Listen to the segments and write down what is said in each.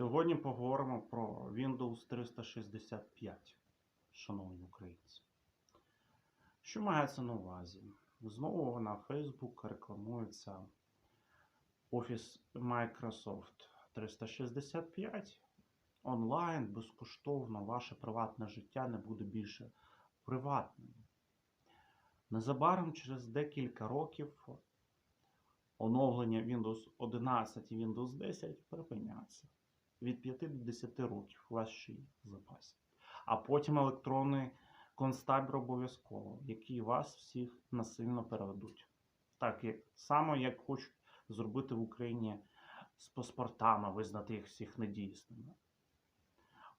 Сьогодні поговоримо про Windows 365, шановні українці. Що мається на увазі? Знову на Facebook рекламується Офіс Microsoft 365 онлайн, безкоштовно, ваше приватне життя не буде більше приватним. Незабаром через декілька років оновлення Windows 11 і Windows 10 припиняться. Від 5 до 10 років у вас ще є в запасі. А потім електронний констабір обов'язково, який вас всіх насильно переведуть. Так само, як хочуть зробити в Україні з паспортами, визнати їх всіх недійсними.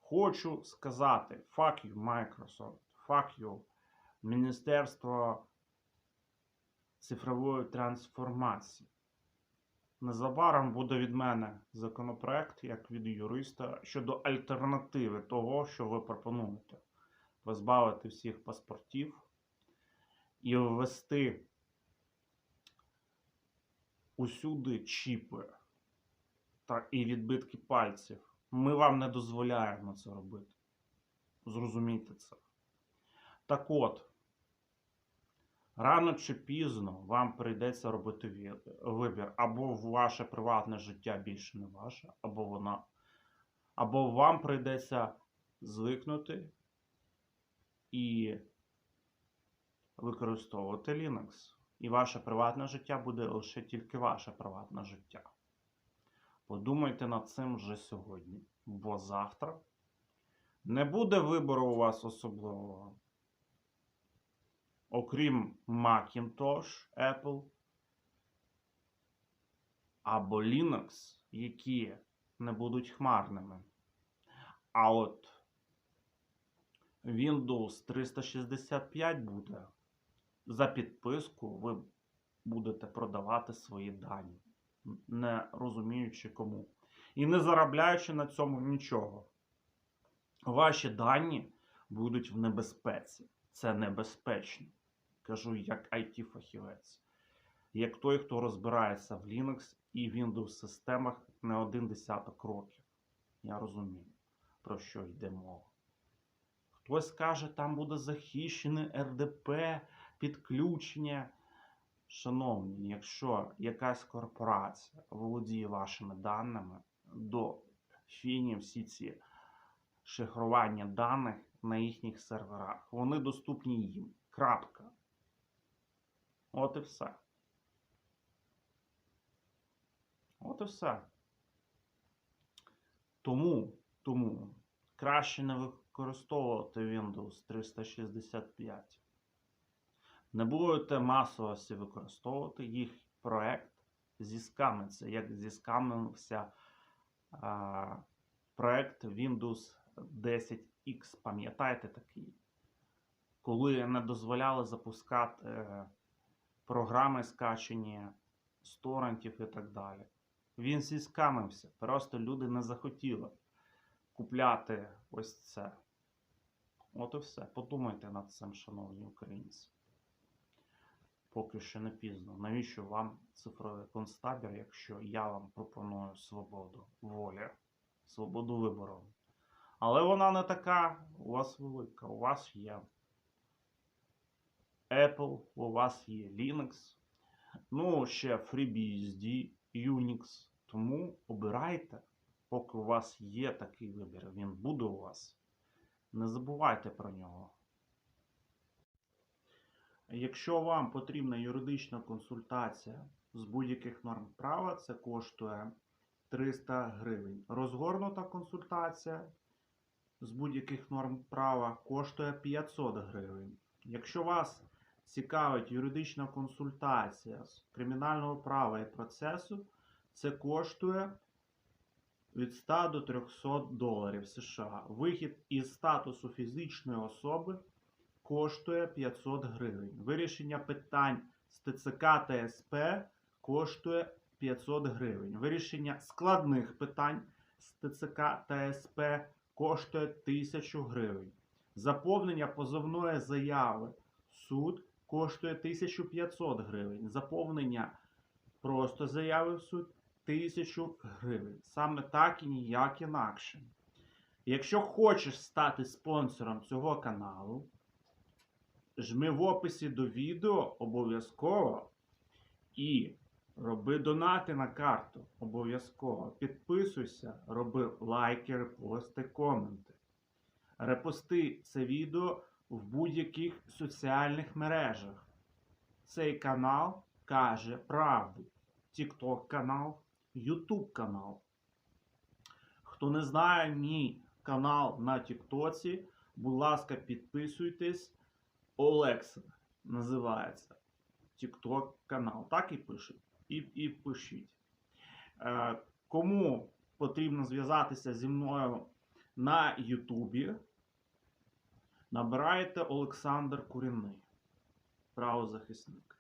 Хочу сказати fuck you, Microsoft, fuck you, Міністерство цифрової трансформації. Незабаром буде від мене законопроект, як від юриста, щодо альтернативи того, що ви пропонуєте. Позбавити всіх паспортів і ввести усюди чіпи та і відбитки пальців. Ми вам не дозволяємо це робити. Зрозумійте це. Так от, рано чи пізно вам прийдеться робити вибір. Або ваше приватне життя більше не ваше, або вона. Або вам прийдеться звикнути і використовувати Linux. І ваше приватне життя буде лише тільки ваше приватне життя. Подумайте над цим вже сьогодні, бо завтра не буде вибору у вас особливого. Окрім Macintosh, Apple або Linux, які не будуть хмарними. А от Windows 365 буде за підписку, ви будете продавати свої дані, не розуміючи кому. І не заробляючи на цьому нічого. Ваші дані будуть в небезпеці. Це небезпечно. Кажу як IT-фахівець. Як той, хто розбирається в Linux і Windows системах не один десяток років. Я розумію, про що йде мова. Хтось скаже, там буде захищене РДП, підключення. Шановні, якщо якась корпорація володіє вашими даними до фіні всі ці шифрування даних на їхніх серверах, вони доступні їм. Крапка. От і все. От і все. Тому, тому краще не використовувати Windows 365. Не будете масово використовувати їх проект зіскамиться, як зіскамився а, проект Windows 10X. Пам'ятаєте такий? Коли не дозволяли запускати е, програми скачені з і так далі. Він зіскамився. Просто люди не захотіли купляти ось це. От і все. Подумайте над цим, шановні українці. Поки що не пізно. Навіщо вам цифровий концтабір, якщо я вам пропоную свободу волі, свободу вибору? Але вона не така у вас велика. У вас є Apple, у вас є Linux, ну ще FreeBSD, Unix. Тому обирайте, поки у вас є такий вибір. Він буде у вас. Не забувайте про нього. Якщо вам потрібна юридична консультація з будь-яких норм права, це коштує 300 гривень. Розгорнута консультація з будь-яких норм права коштує 500 гривень. Якщо вас цікавить юридична консультація з кримінального права і процесу, це коштує від 100 до 300 доларів США. Вихід із статусу фізичної особи коштує 500 гривень. Вирішення питань з ТЦК та СП коштує 500 гривень. Вирішення складних питань з ТЦК та СП коштує 1000 гривень. Заповнення позовної заяви суд коштує 1500 гривень. Заповнення просто заяви в суд тисячу гривень. Саме так і ніяк інакше. Якщо хочеш стати спонсором цього каналу, жми в описі до відео обов'язково і роби донати на карту обов'язково. Підписуйся, роби лайки, репости, коменти. Репости це відео в будь-яких соціальних мережах. Цей канал каже правду. TikTok канал, YouTube канал. Хто не знає мій канал на Тіктоці, будь ласка, підписуйтесь. Олекса називається TikTok канал. Так і пишуть. І, і пишіть. Е, кому потрібно зв'язатися зі мною на Ютубі, набирайте Олександр Курінний, правозахисник.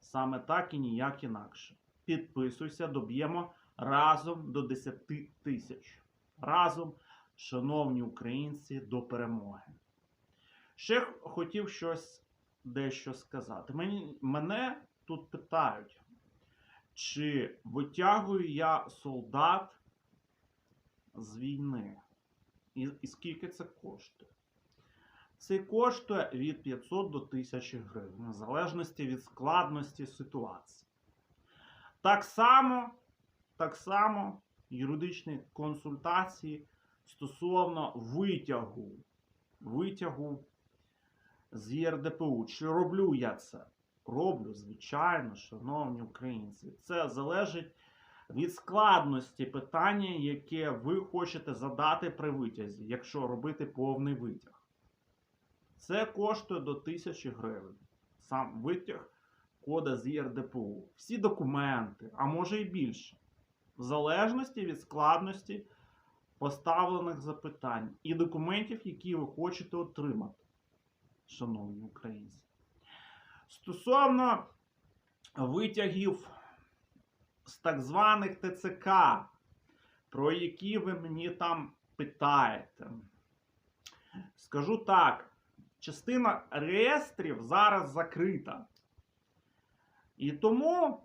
Саме так і ніяк інакше. Підписуйся, доб'ємо разом до 10 тисяч. Разом, шановні українці, до перемоги. Ще хотів щось дещо сказати. Мені, мене тут питають, чи витягую я солдат з війни? І, і скільки це коштує? Це коштує від 500 до 1000 гривень, в залежності від складності ситуації. Так само, так само юридичні консультації стосовно витягу, витягу з ЄРДПУ. Чи роблю я це? Роблю, звичайно, шановні українці. Це залежить від складності питання, яке ви хочете задати при витязі, якщо робити повний витяг. Це коштує до 1000 гривень. Сам витяг кода з ЄРДПУ. Всі документи, а може і більше. В залежності від складності поставлених запитань і документів, які ви хочете отримати, шановні українці. Стосовно витягів з так званих ТЦК, про які ви мені там питаєте. Скажу так, частина реєстрів зараз закрита. І тому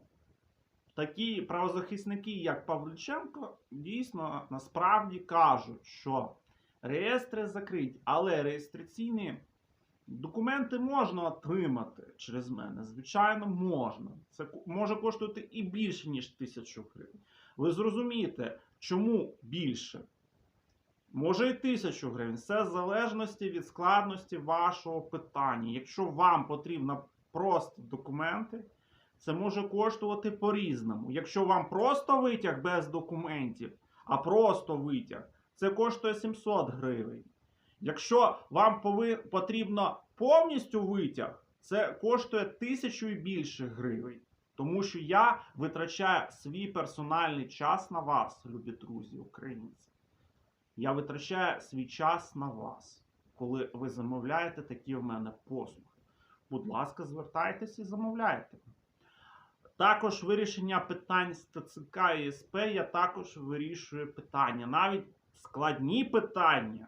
такі правозахисники, як Павлюченко, дійсно насправді кажуть, що реєстри закриті, але реєстраційні документи можна отримати через мене. Звичайно, можна. Це може коштувати і більше, ніж тисячу гривень. Ви зрозумієте, чому більше? Може і тисячу гривень. Це в залежності від складності вашого питання. Якщо вам потрібно просто документи, це може коштувати по-різному. Якщо вам просто витяг без документів, а просто витяг, це коштує 700 гривень. Якщо вам потрібно повністю витяг, це коштує тисячу і більше гривень. Тому що я витрачаю свій персональний час на вас, любі друзі, українці. Я витрачаю свій час на вас, коли ви замовляєте такі в мене послуги. Будь ласка, звертайтеся і замовляйте. Також вирішення питань з ТЦК і СП я також вирішую питання. Навіть складні питання,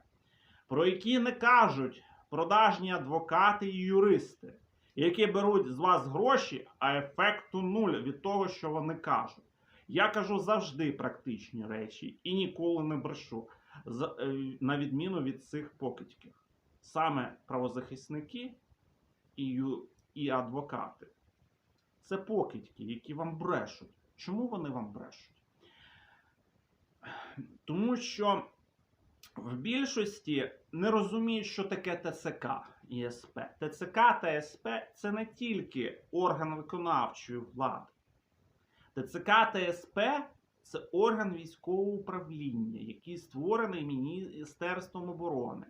про які не кажуть продажні адвокати і юристи, які беруть з вас гроші, а ефекту нуль від того, що вони кажуть. Я кажу завжди практичні речі і ніколи не брешу, на відміну від цих покидьків. Саме правозахисники і, і адвокати. Це покидьки, які вам брешуть. Чому вони вам брешуть? Тому що в більшості не розуміють, що таке ТЦК і СП. ТЦК та СП це не тільки орган виконавчої влади. ТЦК та СП це орган військового управління, який створений Міністерством оборони,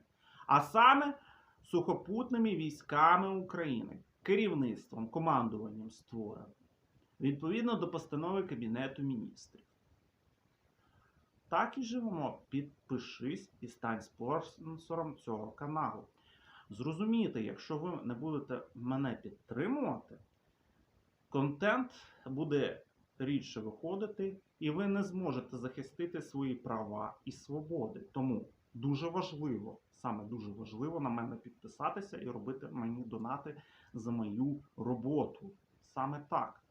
а саме сухопутними військами України, керівництвом, командуванням створений, відповідно до постанови Кабінету міністрів. Так і живемо. Підпишись і стань спонсором цього каналу. Зрозумійте, якщо ви не будете мене підтримувати, контент буде рідше виходити, і ви не зможете захистити свої права і свободи. Тому дуже важливо, саме дуже важливо на мене підписатися і робити мені донати за мою роботу. Саме так.